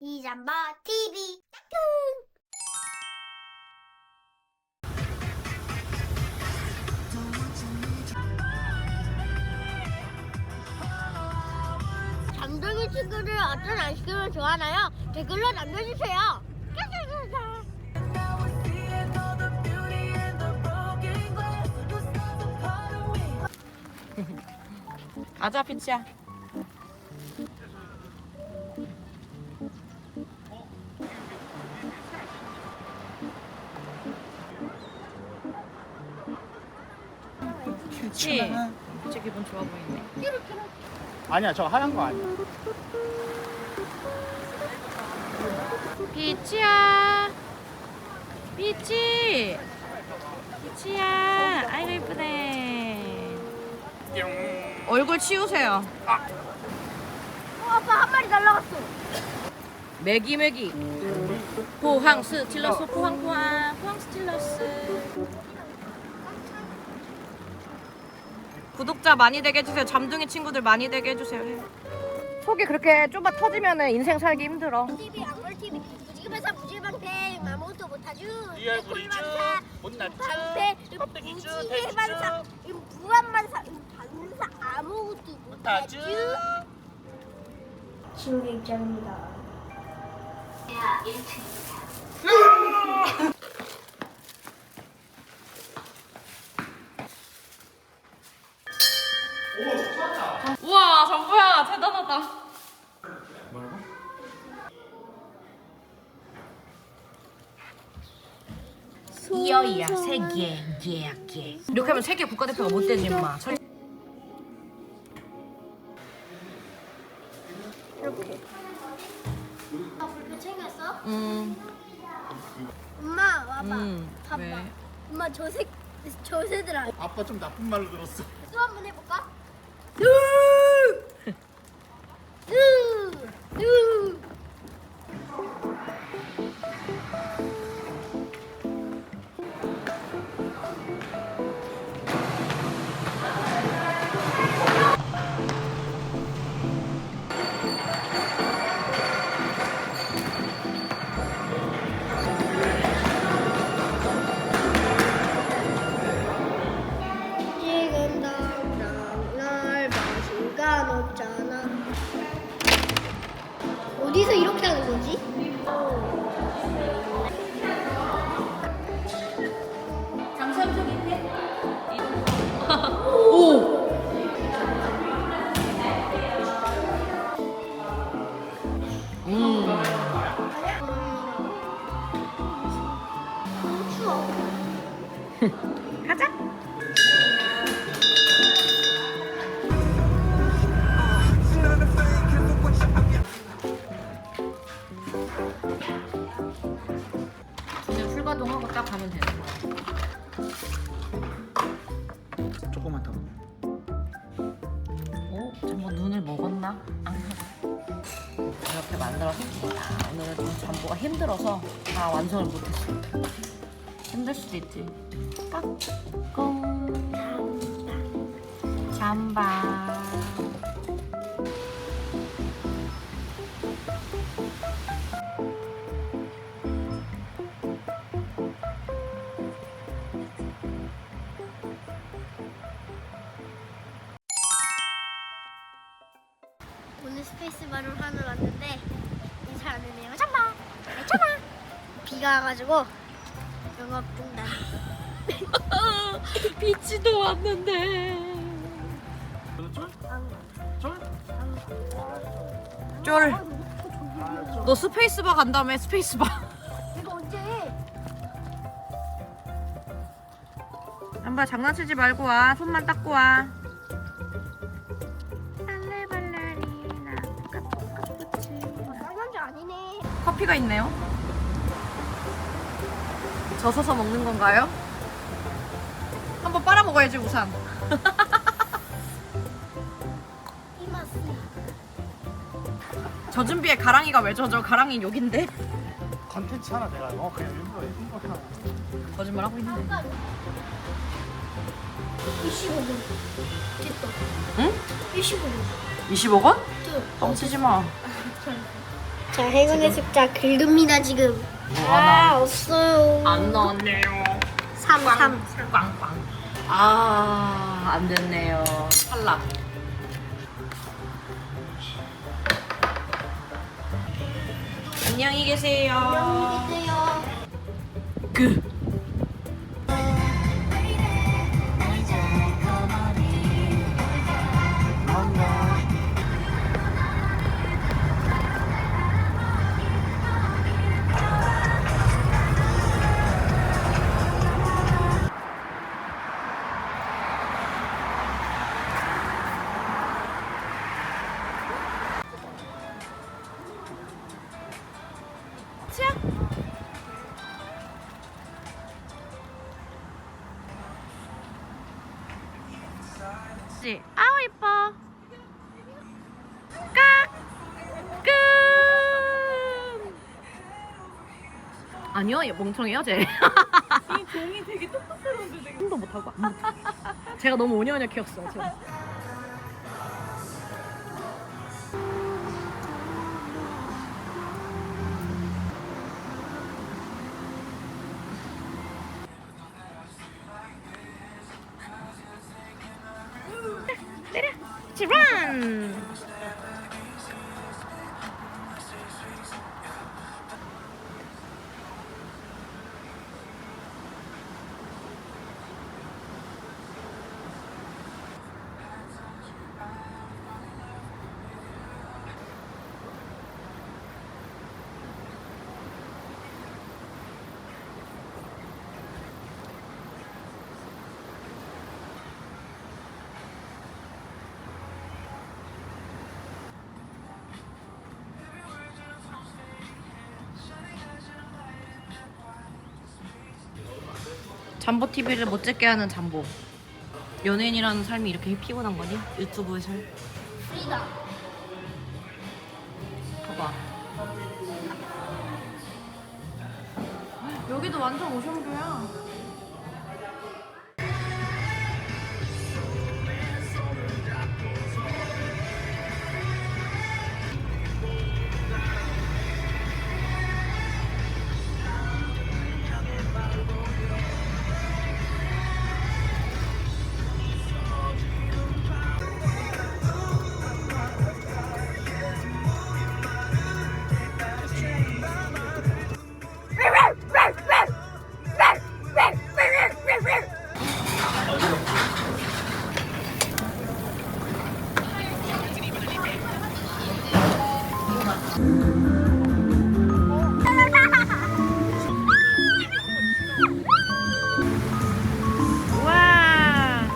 이잠바 TV 잠들기 친구들 어떤 아이스크림을 좋아하나요? 댓글로 남겨주세요. 아자 피치야. 피치. 피치 기분 좋아 보이네. 아니야 저 하얀 거 아니야 피치야. 피치. 피치야. 아이고 이쁘네. 얼굴 치우세요. 어, 아빠 한 마리 날라갔어. 매기 매기. 포항 스틸러스 포항 포항 포항 스틸러스. 구독자 많이 되게 해주세요. 잠둥이 친구들 많이 되게 해주세요. 속이 그렇게 좁아 터지면 인생 살기 힘들어. TV 악물 TV 무지개반사 무지개방패 아무것도 못하죠. 리얼 브리즈 못났죠 방패 껍데기즈 무지개반사 무한반사 반사 아무것도 못하죠. 친구 입장입니다. 우와 정보야 대단하다. 이어이야 세개 개개 이렇게 하면 세계 국가대표가 못 되지 임마 설- 이렇게. 아 불편 챙겼어? 음, 엄마 와봐. 음, 봐봐. 왜? 엄마 저새 저새들아. 아빠 좀 나쁜 말로 들었어 또 한 번 해볼까? 딱 가면 되는 거야. 조금만 더 어? 잠깐 눈을 먹었나? 안. 이렇게 만들었습니다. 오늘은 좀 잠보가 힘들어서 다 완성을 못했어. 힘들 수도 있지. 까꿍. 잠바. 스페이스 바를 하러 왔는데 인사 안 했네요. 잠바. 잠바. 비가 와가지고 영업 중단. 비치도 왔는데. 쫄? 쫄. 너 스페이스바 간 다음에 스페이스바. 이거 언제? 한번 장난치지 말고 와. 손만 닦고 와. 커피가 있네요. 젖어서 먹는 건가요? 한번 빨아 먹어야지 우산. 젖은 비에 가랑이가 왜 젖어? 가랑이 욕인데? 컨텐츠 하나 내가 어 그냥 일부러 일부러 하나 거짓말 하고 있는데. 25분. 됐다. 응? 25분. 25건? 또. 뻥치지 마. 자, 행운의 숫자 긁습니다, 지금. 뭐가 아, 나? 없어요. 안 나왔네요. 3, 3. 꽝꽝. 아, 안 됐네요. 탈락. 안녕히 계세요. 안녕히 계세요. 그. 지 아우 이뻐. 깍. 끔. 아니요, 얘 멍청해요, 쟤. 이 종이 되게 똑똑스러운데 되게 힘도 못하고. 안 못해. 제가 너무 오냐오냐 키웠어요, 제가. To run! 잠보 TV를 못 찍게 하는 잠보. 연예인이라는 삶이 이렇게 피곤한 거니? 유튜브의 삶. 프리다. 봐봐. 여기도 완전 오션뷰야. 와.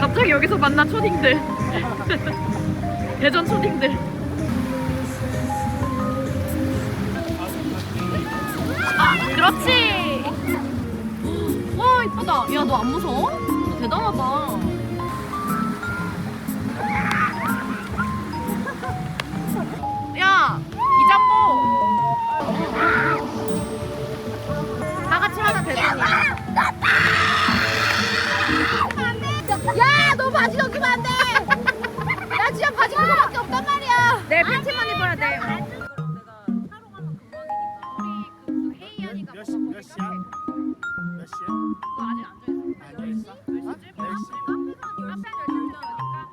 갑자기 여기서 만난 초딩들. 대전 초딩들. 아, 그렇지. 와 이쁘다. 야 너 안 무서워? 너 대단하다. 몇 시에? 아직 안 정했어. 안 정했어? 어? 10시? 앞에만 10시? 여기니까.